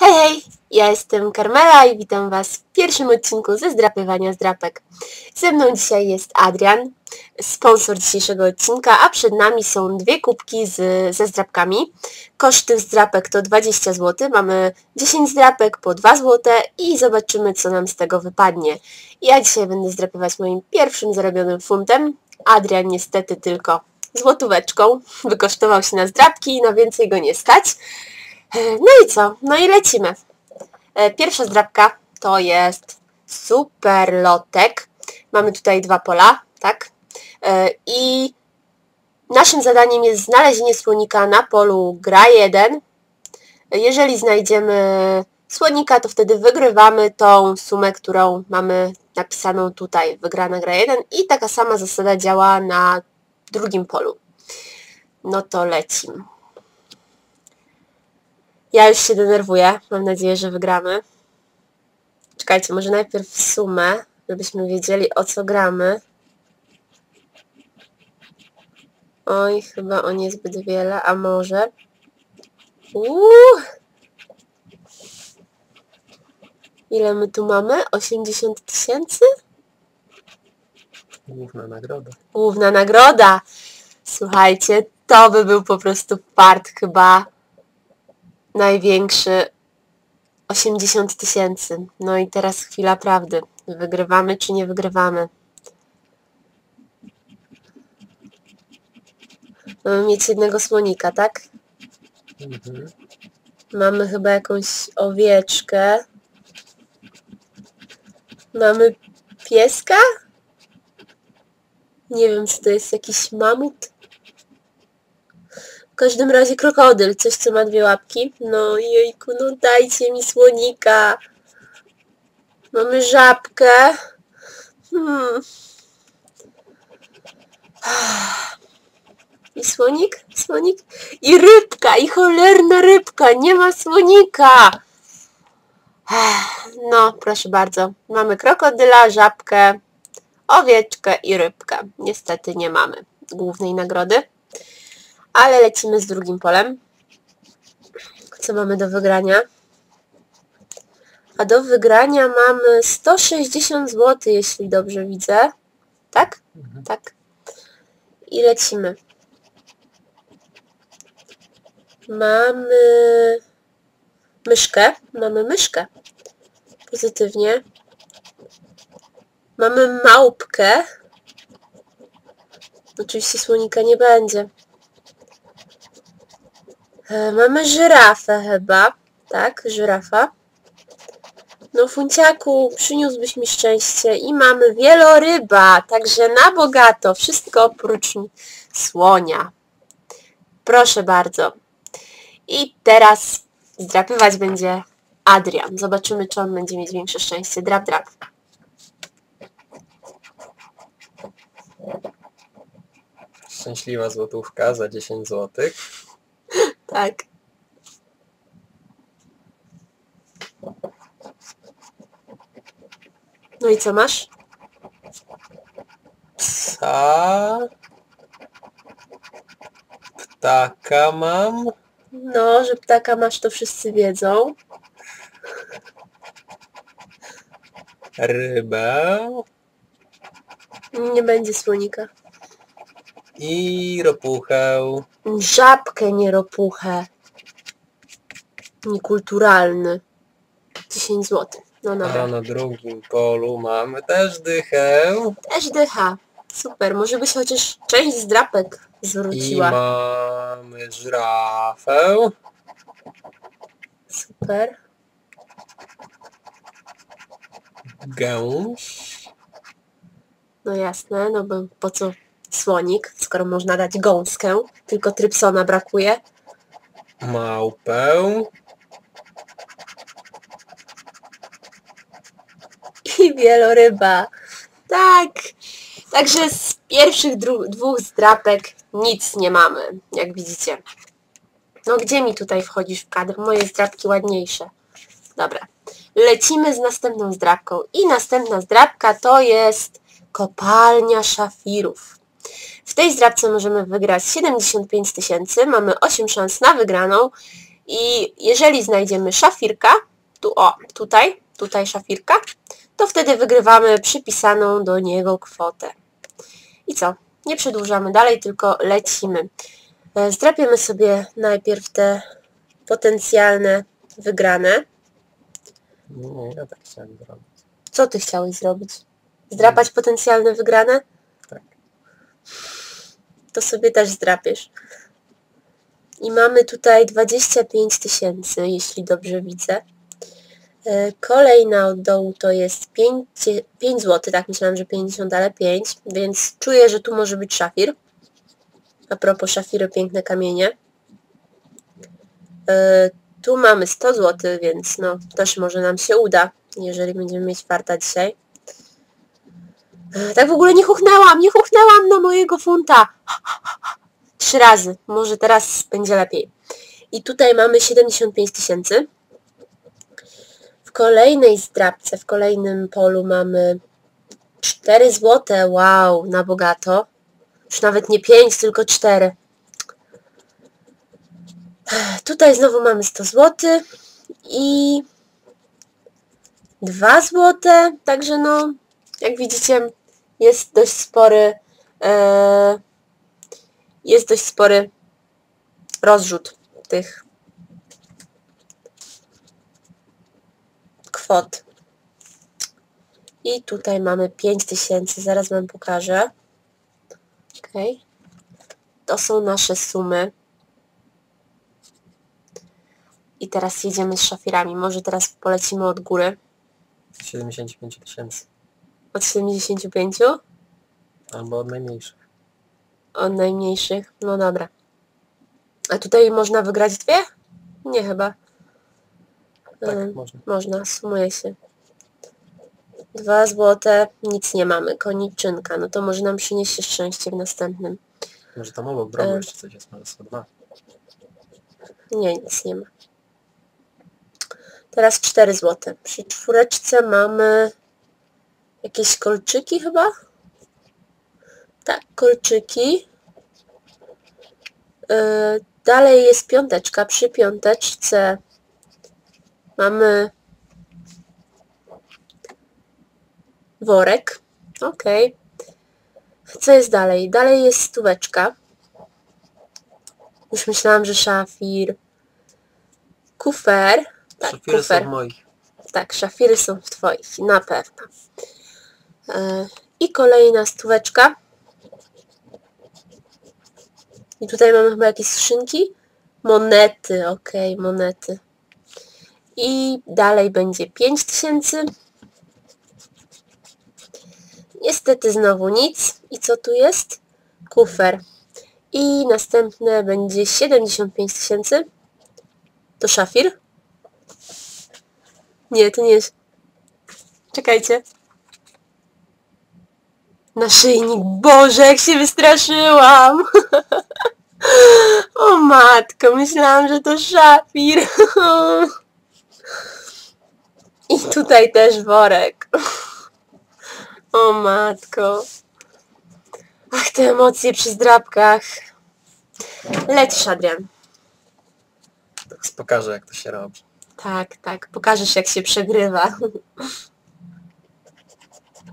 Hej, hej! Ja jestem Karmela i witam Was w pierwszym odcinku ze zdrapywania zdrapek. Ze mną dzisiaj jest Adrian, sponsor dzisiejszego odcinka, a przed nami są dwie kubki z, ze zdrapkami. Koszt tych zdrapek to 20 zł, mamy 10 zdrapek po 2 zł i zobaczymy co nam z tego wypadnie. Ja dzisiaj będę zdrapywać moim pierwszym zarobionym funtem, Adrian niestety tylko złotóweczką, wykosztował się na zdrapki, na więcej go nie stać. No i co? No i lecimy. E, Pierwsza zdrabka to jest super lotek. Mamy tutaj dwa pola, tak? E, I naszym zadaniem jest znalezienie słonika na polu gra 1. Jeżeli znajdziemy słonika, to wtedy wygrywamy tą sumę, którą mamy napisaną tutaj, wygrana gra 1 i taka sama zasada działa na drugim polu. No to lecimy. Ja już się denerwuję. Mam nadzieję, że wygramy. Czekajcie, może najpierw sumę, żebyśmy wiedzieli o co gramy. Oj, chyba o niezbyt wiele, a może... Uuu! Ile my tu mamy? 80 tysięcy? Główna nagroda. Główna nagroda! Słuchajcie, to by był po prostu part chyba największy 80 tysięcy. No i teraz chwila prawdy. Wygrywamy czy nie wygrywamy? Mamy mieć jednego słonika, tak? Mhm. Mamy chyba jakąś owieczkę. Mamy pieska? Nie wiem, czy to jest jakiś mamut. W każdym razie krokodyl, coś co ma dwie łapki. No jejku, no dajcie mi słonika. Mamy żabkę. Hmm. I słonik? Słonik? I rybka! I cholerna rybka! Nie ma słonika! No, proszę bardzo. Mamy krokodyla, żabkę, owieczkę i rybkę. Niestety nie mamy głównej nagrody. Ale lecimy z drugim polem. Co mamy do wygrania? A do wygrania mamy 160 zł, jeśli dobrze widzę. Tak? Mhm. Tak. I lecimy. Mamy myszkę. Mamy myszkę. Pozytywnie. Mamy małpkę. Oczywiście słonika nie będzie. E, Mamy żyrafę chyba. Tak, żyrafa. No funciaku, przyniósłbyś mi szczęście. I mamy wieloryba, także na bogato. Wszystko oprócz słonia. Proszę bardzo. I teraz zdrapywać będzie Adrian. Zobaczymy, czy on będzie mieć większe szczęście. Drap, drap. Szczęśliwa złotówka za 10 zł. Tak. No i co masz? Psa. Ptaka mam. No, że ptaka masz, to wszyscy wiedzą. Rybę. Nie będzie słonika. I ropuchę. Żabkę, nie ropuchę. Niekulturalny. 10 zł. No A dobra. na drugim polu mamy też dychę. Też dycha. Super. Może byś chociaż część z drapek I zwróciła. mamy żyrafę. Super. Gęś. No jasne, no bo po co słonik, skoro można dać gąskę, tylko trypsona brakuje. Małpę. I wieloryba. Tak. Także z pierwszych dwóch zdrapek nic nie mamy, jak widzicie. No gdzie mi tutaj wchodzisz w kadr? Moje zdrapki ładniejsze. Dobra. Lecimy z następną zdrapką. I następna zdrapka to jest kopalnia szafirów. W tej zdrapce możemy wygrać 75 tysięcy, mamy 8 szans na wygraną I jeżeli znajdziemy szafirka, tu o, tutaj, tutaj szafirka, to wtedy wygrywamy przypisaną do niego kwotę. I co? Nie przedłużamy dalej, tylko lecimy. E, Zdrapiemy sobie najpierw te potencjalne wygrane. Nie, ja tak chciałem zrobić. Co ty chciałeś zrobić? Zdrapać potencjalne wygrane? Tak. To sobie też zdrapiesz. I mamy tutaj 25 tysięcy, jeśli dobrze widzę. E, Kolejna od dołu to jest 5, 5 zł, tak myślałam, że 50, ale 5, więc czuję, że tu może być szafir. A propos szafiry, piękne kamienie. E, Tu mamy 100 zł, więc no też może nam się uda, jeżeli będziemy mieć farta dzisiaj. Tak w ogóle nie chuchnęłam, nie chuchnęłam na mojego funta. Trzy razy, może teraz będzie lepiej. I tutaj mamy 75 tysięcy. W kolejnej zdrabce, w kolejnym polu mamy 4 złote, wow, na bogato. Już nawet nie 5, tylko 4. Tutaj znowu mamy 100 zł i 2 złote, także no, jak widzicie, jest dość spory, e, jest dość spory rozrzut tych kwot. I tutaj mamy 5000, zaraz wam pokażę. Okej. To są nasze sumy. I teraz jedziemy z szafirami. Może teraz polecimy od góry. 75 tysięcy. Od 75? Albo od najmniejszych. Od najmniejszych. No dobra. A tutaj można wygrać dwie? Nie chyba. Tak, Ym, można. Można, sumuje się. Dwa złote, nic nie mamy. Koniczynka, no to może nam przyniesie szczęście w następnym. Może tam obok E. jeszcze coś jest, może są dwa. Nie, nic nie ma. Teraz 4 złote. Przy czwóreczce mamy jakieś kolczyki chyba? Tak, kolczyki. Yy, dalej jest piąteczka. Przy piąteczce mamy worek. Okej. Co jest dalej? Dalej jest stóweczka. Już myślałam, że szafir. Kufer. Tak, Szafiry kufer. są moich. Tak, szafiry są w Twoich, na pewno. I kolejna stóweczka. I tutaj mamy chyba jakieś skrzynki. Monety, okej, monety. I dalej będzie 5000. Niestety znowu nic. I co tu jest? Kufer. I następne będzie 75 tysięcy. To szafir? Nie, to nie jest. Czekajcie. Naszyjnik. Boże, jak się wystraszyłam. o matko, myślałam, że to szafir. I tutaj też worek. o matko. Ach, te emocje przy zdrabkach. Lecisz, Adrian. Teraz pokażę jak to się robi. Tak, tak. Pokażesz, jak się przegrywa.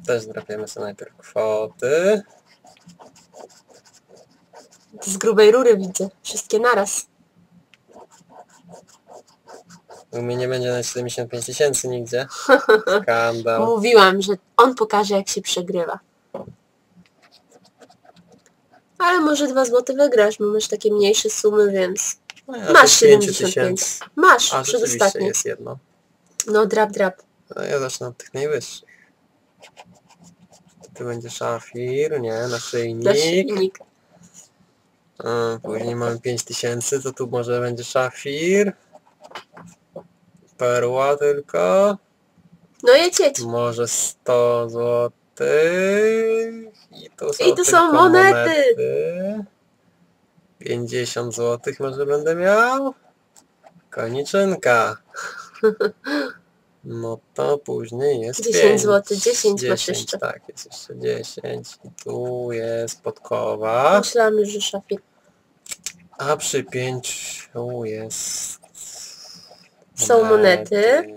Też drapiemy sobie najpierw kwoty. Z grubej rury widzę. Wszystkie naraz. U mnie nie będzie na 75 tysięcy nigdzie. Skandal. Mówiłam, że on pokaże, jak się przegrywa. Ale może dwa złote wygrasz, bo masz takie mniejsze sumy, więc No ja masz tych 5 75. tysięcy. Masz, A rzeczywiście przedostatnie. jest jedno. No, drap, drap. No ja zacznę od tych najwyższych. Tu będzie szafir, nie, naszyjnik. Naszyjnik. A, później mamy 5000, to tu może będzie szafir. Perła tylko. No jedź, jedź. Może 100 złotych. I tu są, I tu są tylko monety. monety. 50 złotych może będę miał. Koniczynka. No to później jest 10 pięć. złotych, 10 masz 10, jeszcze. Tak, jest jeszcze 10. I tu jest podkowa. Myślałam już, że szafir. A przy 5 jest Są monety.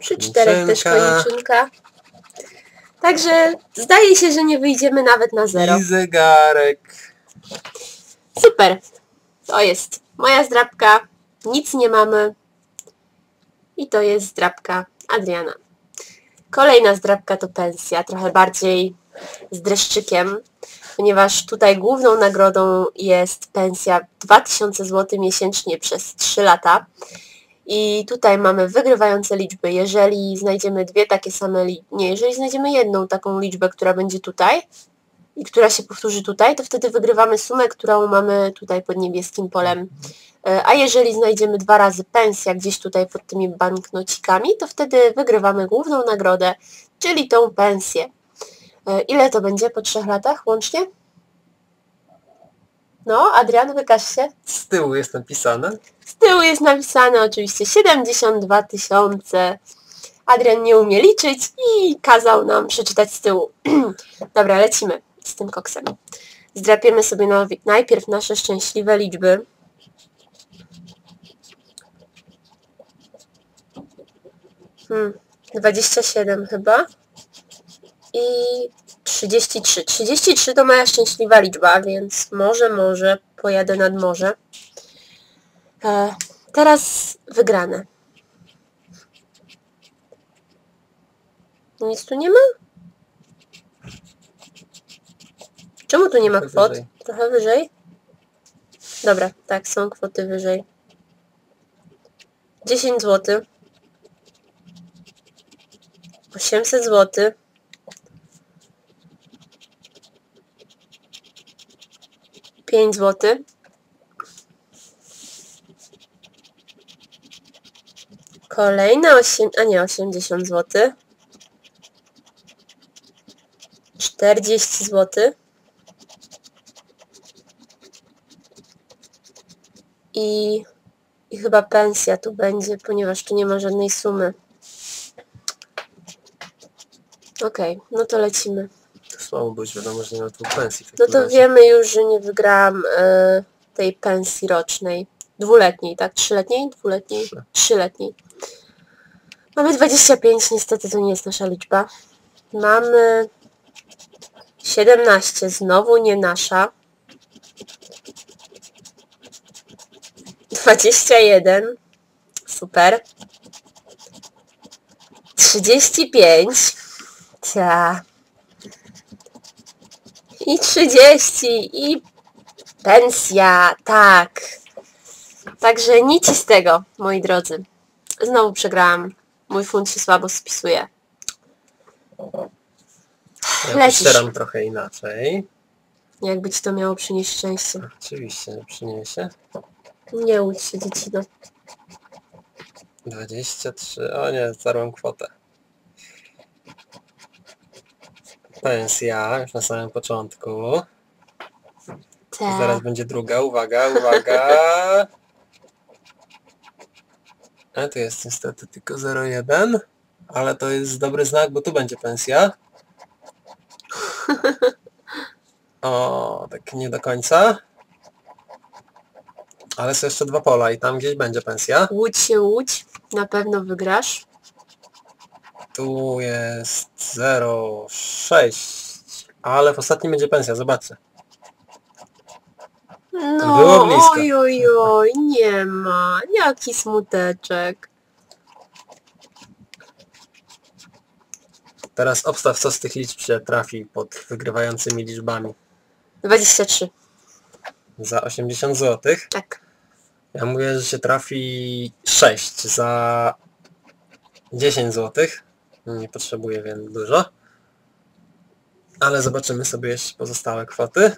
Przy czterech też Liczynka. koniczynka. Także zdaje się, że nie wyjdziemy nawet na zero. I zegarek. Super. To jest moja zdrabka. Nic nie mamy. I to jest zdrabka Adriana. Kolejna zdrabka to pensja, trochę bardziej z dreszczykiem, ponieważ tutaj główną nagrodą jest pensja 2000 zł miesięcznie przez 3 lata. I tutaj mamy wygrywające liczby. Jeżeli znajdziemy dwie takie same liczby, nie, jeżeli znajdziemy jedną taką liczbę, która będzie tutaj, i która się powtórzy tutaj, to wtedy wygrywamy sumę, którą mamy tutaj pod niebieskim polem. E, A jeżeli znajdziemy dwa razy pensja gdzieś tutaj pod tymi banknocikami, to wtedy wygrywamy główną nagrodę, czyli tą pensję. E, Ile to będzie po trzech latach łącznie? No, Adrian, wykaż się. Z tyłu jest napisane. Z tyłu jest napisane oczywiście 72 tysiące. Adrian nie umie liczyć i kazał nam przeczytać z tyłu. Dobra, lecimy z tym koksem. Zdrapiemy sobie najpierw nasze szczęśliwe liczby. Hmm, 27 chyba. I 33. 33 to moja szczęśliwa liczba, więc może, może pojadę nad morze. E, teraz wygrane. Nic tu nie ma? Czemu tu nie ma Trochę kwot? wyżej. Trochę wyżej? Dobra, tak, są kwoty wyżej. 10 zł. 800 zł. Pięć zł. Kolejne 8, a nie 80 zł. 40 zł. I, I chyba pensja tu będzie, ponieważ tu nie ma żadnej sumy. Okej, no to lecimy. To słabo, bo już wiadomo, że nie ma tu pensji. w No to razie. wiemy już, że nie wygrałam e, tej pensji rocznej. Dwuletniej, tak? Trzyletniej? Dwuletniej? Trzy. Trzyletniej. Mamy 25, niestety to nie jest nasza liczba. Mamy 17, znowu nie nasza. 21. Super. 35. Ta. I 30. I pensja. Tak. Także nic z tego, moi drodzy. Znowu przegrałam. Mój funt się słabo spisuje. Ja lecisz. trochę inaczej. Jakby ci to miało przynieść szczęście. Oczywiście, że przyniesie. Nie łudź się, dziecino. 23, o nie, zarłem kwotę. Pensja, już na samym początku. Tak. Zaraz będzie druga, uwaga, uwaga. A tu jest niestety tylko 0,1, ale to jest dobry znak, bo tu będzie pensja. O, tak nie do końca. Ale są jeszcze dwa pola i tam gdzieś będzie pensja. Łudź się, łudź. Na pewno wygrasz. Tu jest 0,6. Ale w ostatnim będzie pensja, zobaczcie. No, Było blisko. oj, oj, oj, nie ma. Jaki smuteczek. Teraz obstaw, co z tych liczb się trafi pod wygrywającymi liczbami. 23. Za 80 zł. Tak. Ja mówię, że się trafi 6 za 10 zł. Nie potrzebuję więc dużo. Ale zobaczymy sobie jeszcze pozostałe kwoty.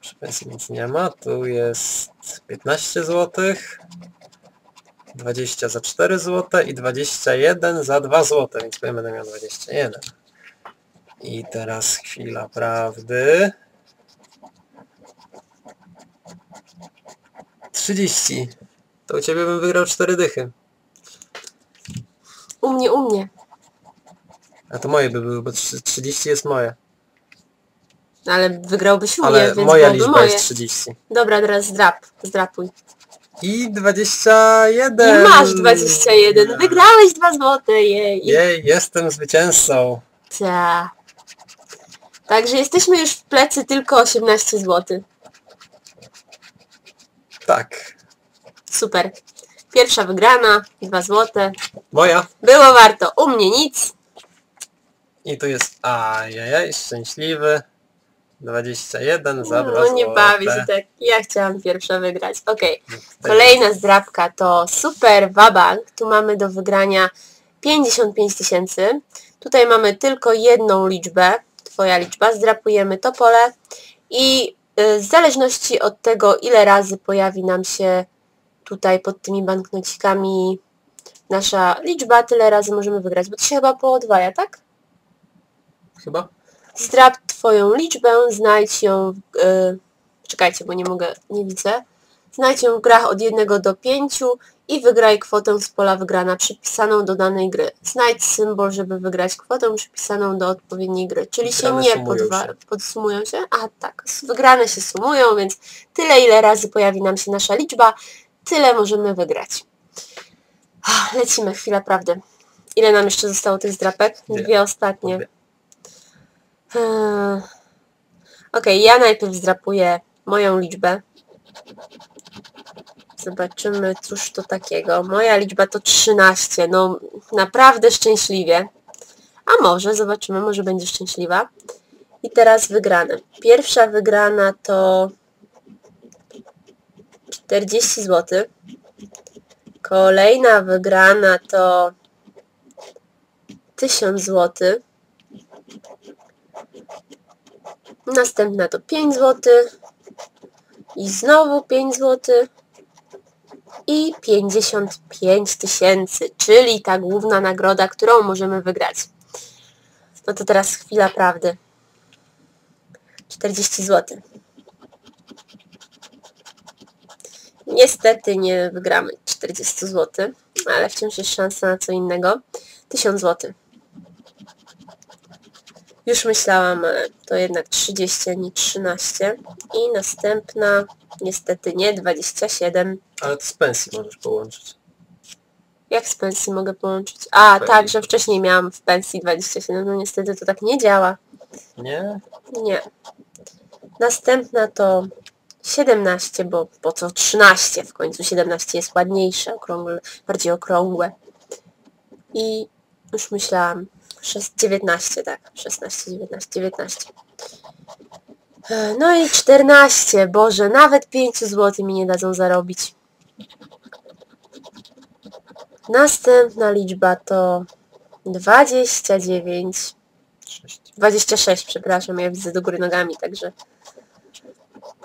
Przy pensji nic nie ma. Tu jest 15 zł. 20 za 4 zł i 21 za 2 zł, więc ja będę miał 21. I teraz chwila prawdy. 30. To u Ciebie bym wygrał 4 dychy. U mnie, u mnie. A to moje by były, bo trzy- 30 jest moje. Ale wygrałbyś u mnie, Ale więc moja byłoby liczba moje. jest 30. Dobra, teraz zdrap. Zdrapuj. I 21! I masz 21. Wygrałeś 2 złote, jej. Jej, jestem zwycięzcą. Ta. Także jesteśmy już w plecy tylko 18 zł. Tak. Super. Pierwsza wygrana, 2 złote. Moja. Było warto. U mnie nic. I tu jest ajajaj, szczęśliwy. 21 za 2 No nie złote. bawi się tak. Ja chciałam pierwsza wygrać. Okej. Kolejna zdrabka to Super Wabank. Tu mamy do wygrania 55 tysięcy. Tutaj mamy tylko jedną liczbę. Twoja liczba. Zdrapujemy to pole i w zależności od tego, ile razy pojawi nam się tutaj pod tymi banknocikami nasza liczba, tyle razy możemy wygrać, bo to się chyba poodwaja, tak? Chyba? Zdrap Twoją liczbę, znajdź ją, w- y, czekajcie, bo nie mogę, nie widzę. Znajdź ją w grach od 1 do 5 i wygraj kwotę z pola wygrana przypisaną do danej gry. Znajdź symbol, żeby wygrać kwotę przypisaną do odpowiedniej gry. Czyli się Wygrane nie sumują podwa- się. podsumują się? A tak, wygrane się sumują, więc tyle ile razy pojawi nam się nasza liczba, tyle możemy wygrać. Ah, Lecimy, chwila prawdy. Ile nam jeszcze zostało tych zdrapek? Dwie. Ostatnie. Eee, Okej, ja najpierw zdrapuję moją liczbę. Zobaczymy, cóż to takiego. Moja liczba to 13. No, naprawdę szczęśliwie. A może, zobaczymy, może będzie szczęśliwa. I teraz wygrane. Pierwsza wygrana to 40 zł. Kolejna wygrana to 1000 zł. Następna to 5 zł. I znowu 5 zł. I 55 tysięcy, czyli ta główna nagroda, którą możemy wygrać. No to teraz chwila prawdy. 40 zł. Niestety nie wygramy 40 zł, ale wciąż jest szansa na co innego. 1000 zł. Już myślałam, ale to jednak 30, a nie 13. I następna, niestety nie, 27. Ale to z pensji możesz połączyć. Jak z pensji mogę połączyć? A, Pewnie. tak, że wcześniej miałam w pensji 27. No niestety to tak nie działa. Nie? Nie. Następna to 17, bo po co 13? W końcu 17 jest ładniejsze, okrągłe, bardziej okrągłe. I już myślałam, szes- 19, tak, 16, 19, 19. E, No i 14, Boże, nawet 5 zł mi nie dadzą zarobić. Następna liczba to 29. 6. 26, przepraszam, ja widzę do góry nogami, także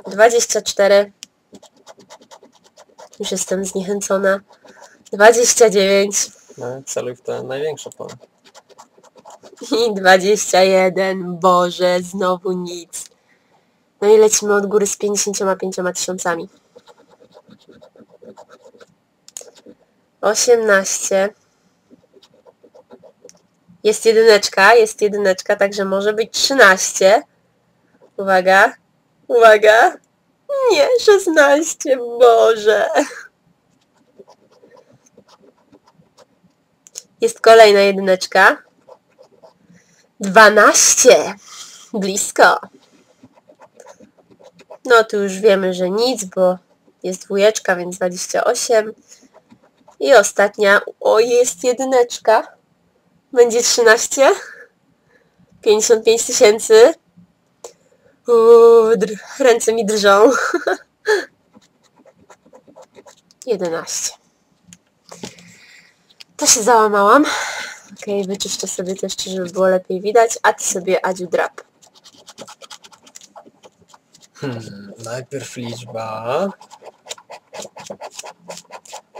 24 już jestem zniechęcona 29 No, celuj w to największe pole. i 21 Boże, znowu nic no i lecimy od góry z 55 tysiącami 18 jest jedyneczka, jest jedyneczka, także może być 13 Uwaga, uwaga. Nie, 16, Boże. Jest kolejna jedyneczka. 12. Blisko. No tu już wiemy, że nic, bo jest dwójeczka, więc 28. I ostatnia. O, jest jedyneczka. Będzie 13. 55 tysięcy. Ręce mi drżą. 11. To się załamałam. Okej, wyczyszczę sobie to jeszcze, żeby było lepiej widać, a ty sobie Adziu drap. Hmm, najpierw liczba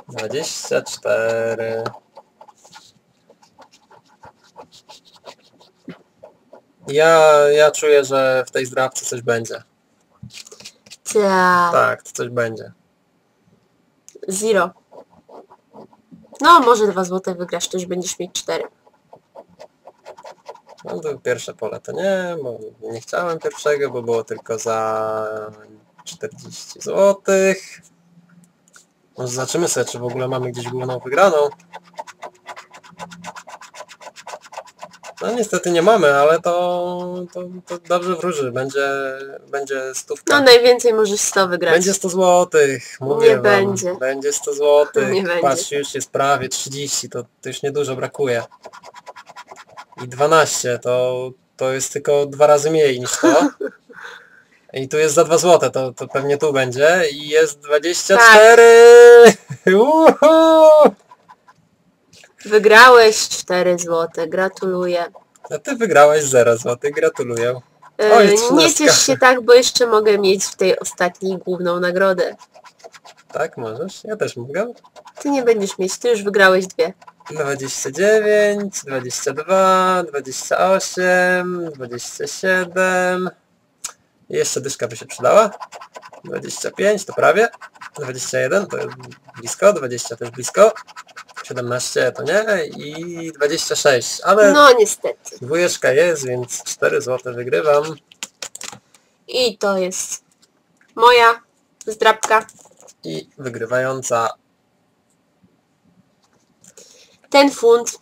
24 Ja, ja czuję, że w tej zdrabce coś będzie. Ta, Tak, to coś będzie. zero. No, może dwa złote wygrasz, to już będziesz mieć cztery. No pierwsze pole to nie, bo nie chciałem pierwszego, bo było tylko za 40 zł. Może zobaczymy sobie, czy w ogóle mamy gdzieś główną wygraną. No niestety nie mamy, ale to, to, to dobrze wróży. Będzie, będzie stówka. No najwięcej możesz 100 wygrać. Będzie 100 złotych, mówię Nie wam. będzie. Będzie 100 złotych. Nie będzie. Patrz, już jest prawie 30, to, to już niedużo brakuje. I 12, to, to jest tylko dwa razy mniej niż to. I tu jest za 2 złote, to, to pewnie tu będzie. I jest 24! Tak. Uhu! Wygrałeś 4 złote, gratuluję. A ty wygrałeś 0 złotych, gratuluję. E, Oj, nie trzynastka. ciesz się tak, bo jeszcze mogę mieć w tej ostatniej główną nagrodę. Tak, możesz? Ja też mogę. Ty nie będziesz mieć, ty już wygrałeś dwie. 29, 22, 28, 27. I jeszcze dyszka by się przydała. 25 to prawie. 21 to jest blisko, 20 też blisko. 17 to nie i 26, ale No niestety. dwójeczka jest, więc 4 zł wygrywam. I to jest moja zdrabka. I wygrywająca Ten funt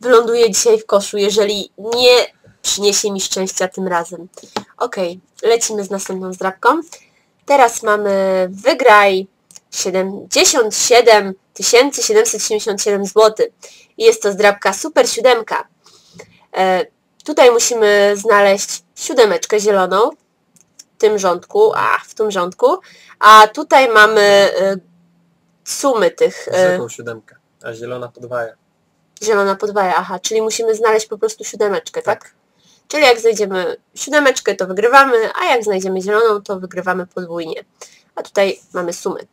wyląduje dzisiaj w koszu, jeżeli nie przyniesie mi szczęścia tym razem. Ok, lecimy z następną zdrabką. Teraz mamy wygraj 77 777 zł. I jest to zdrabka super siódemka. E, tutaj musimy znaleźć siódemeczkę zieloną w tym rządku, a w tym rządku, a tutaj mamy e, sumy tych e, zwykłą siódemkę, a zielona podwaja. zielona podwaja, aha, czyli musimy znaleźć po prostu siódemeczkę, tak? Czyli jak znajdziemy siódemeczkę, to wygrywamy, a jak znajdziemy zieloną, to wygrywamy podwójnie. A tutaj mamy sumy.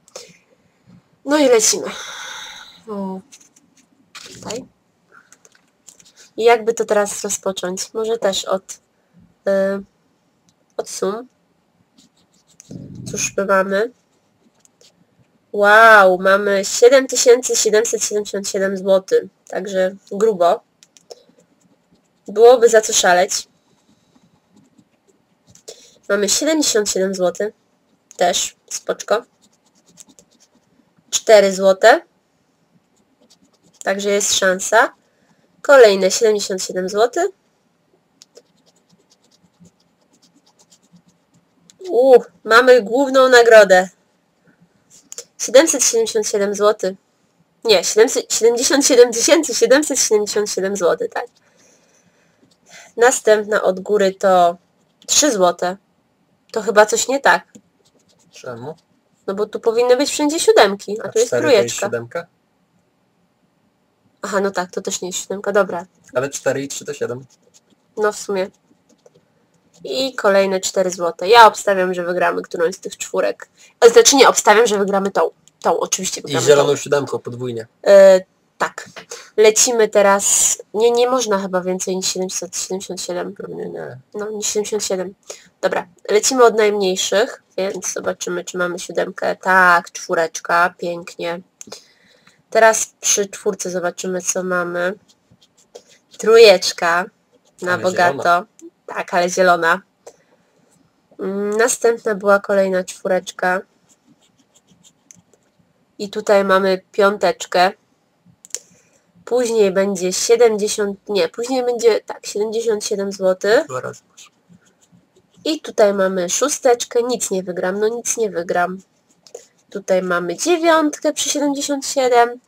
No i lecimy. O, Tutaj. I jakby to teraz rozpocząć? Może też od, y, od sum. Cóż my mamy? Wow, mamy 7777 zł, także grubo. Byłoby za co szaleć. Mamy 77 zł, też spoczko. 4 zł, także jest szansa. Kolejne 77 zł. Uuu, mamy główną nagrodę. 777 zł. Nie, 777 777 zł, tak. Następna od góry to 3 zł. To chyba coś nie tak. Czemu? No bo tu powinny być wszędzie siódemki, a tu jest cztery to jest trójeczka. siódemka? Aha, no tak, to też nie jest siódemka, dobra. Ale 4 i 3 to 7. No w sumie. I kolejne 4 zł. Ja obstawiam, że wygramy którąś z tych czwórek. A Znaczy nie, obstawiam, że wygramy tą. Tą, oczywiście I wygramy zieloną tą. siódemką podwójnie. E, tak. Lecimy teraz... Nie, nie można chyba więcej niż 777. Pewnie nie. No, niż 77. Dobra, lecimy od najmniejszych, więc zobaczymy, czy mamy siódemkę. Tak, czwóreczka, pięknie. Teraz przy czwórce zobaczymy, co mamy. Trójeczka, na Ale bogato. zielona. Tak, ale zielona. Mm, Następna była kolejna czwóreczka. I tutaj mamy piąteczkę. Później będzie 70, nie, później będzie, tak, 77 zł. Dwa razy masz. I tutaj mamy szósteczkę, nic nie wygram, no nic nie wygram. Tutaj mamy dziewiątkę przy 77.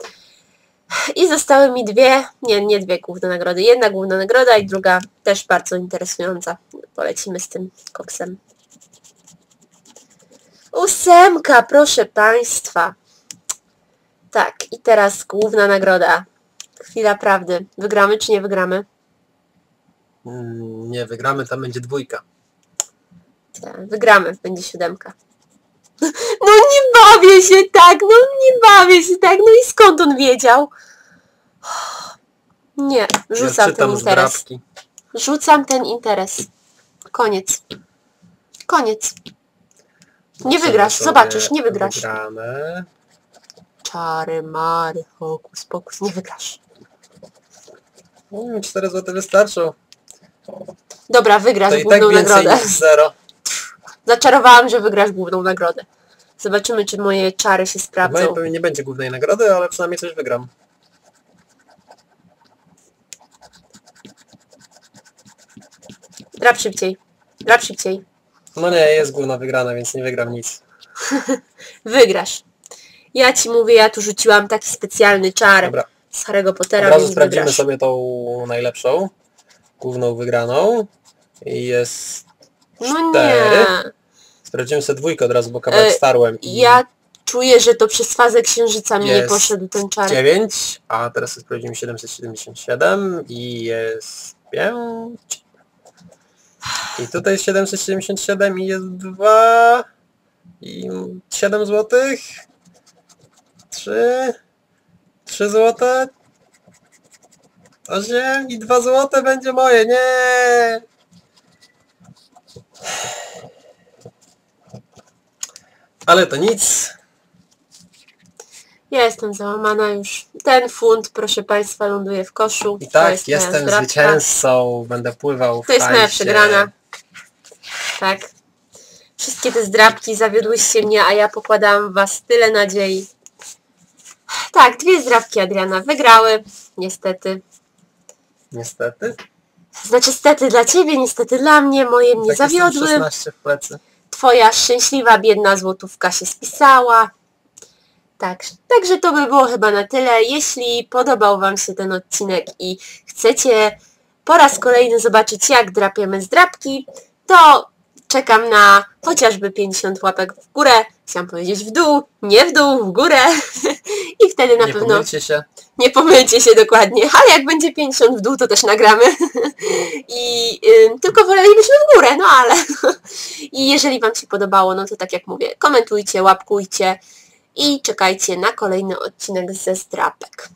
I zostały mi dwie, nie, nie dwie główne nagrody. Jedna główna nagroda i druga też bardzo interesująca. Polecimy z tym koksem. Ósemka, proszę Państwa. Tak, i teraz główna nagroda. Chwila prawdy. Wygramy czy nie wygramy? Mm, Nie, wygramy, tam będzie dwójka. Tak, wygramy, będzie siódemka. No nie bawię się tak, no nie bawię się tak, no i skąd on wiedział? Nie, rzucam ja ten czytam interes. Rzucam ten interes. Koniec. Koniec. Nie wygrasz, sobie zobaczysz, nie wygrasz. Wygrane. Czary, mary, hokus, pokus, nie wygrasz. Mm, 4 zł wystarczą. Dobra, wygrasz To i tak główną nagrodę. niż zero. Zaczarowałam, że wygrasz główną nagrodę. Zobaczymy, czy moje czary się sprawdzą. mojej pewnie nie będzie głównej nagrody, ale przynajmniej coś wygram. Drap szybciej. Drap szybciej. No nie, jest główna wygrana, więc nie wygram nic. Wygrasz. Ja ci mówię, ja tu rzuciłam taki specjalny czar Dobra, z Harry'ego od Pottera, razu więc sprawdzimy wygrasz. sobie tą najlepszą. Główną wygraną. I jest... No cztery. nie. Sprawdzimy sobie dwójkę od razu, bo kawałek E, starłem. I Ja czuję, że to przez fazę księżyca mi nie poszedł ten czar. 9, a teraz sprawdzimy 777 i jest 5. I tutaj jest 777 i jest 2 i 7 złotych. 3 3 złote 8 i 2 złote będzie moje, nie! Ale to nic. Ja jestem załamana już. Ten funt, proszę Państwa, ląduje w koszu. I tak, jest jestem zwycięzcą, będę pływał w To jest moja hajsie. przegrana. Tak. Wszystkie te zdrabki zawiodłyście mnie, a ja pokładałam w Was tyle nadziei. Tak, dwie zdrabki Adriana wygrały, niestety. Niestety. Znaczy stety dla Ciebie, niestety dla mnie, moje mnie Tak jestem zawiodły. 16 w plecy. Twoja szczęśliwa, biedna złotówka się spisała. Tak, także to by było chyba na tyle. Jeśli podobał Wam się ten odcinek i chcecie po raz kolejny zobaczyć jak drapiemy zdrapki, to czekam na chociażby 50 łapek w górę. Chciałam powiedzieć w dół, nie w dół, w górę. I wtedy na Nie pewno pomylcie się. nie pomylcie się dokładnie, ale jak będzie 50 w dół, to też nagramy. I ym, tylko wolelibyśmy w górę, no ale. I jeżeli Wam się podobało, no to tak jak mówię, komentujcie, łapkujcie i czekajcie na kolejny odcinek ze zdrapek.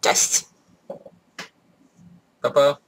Cześć! Pa, pa.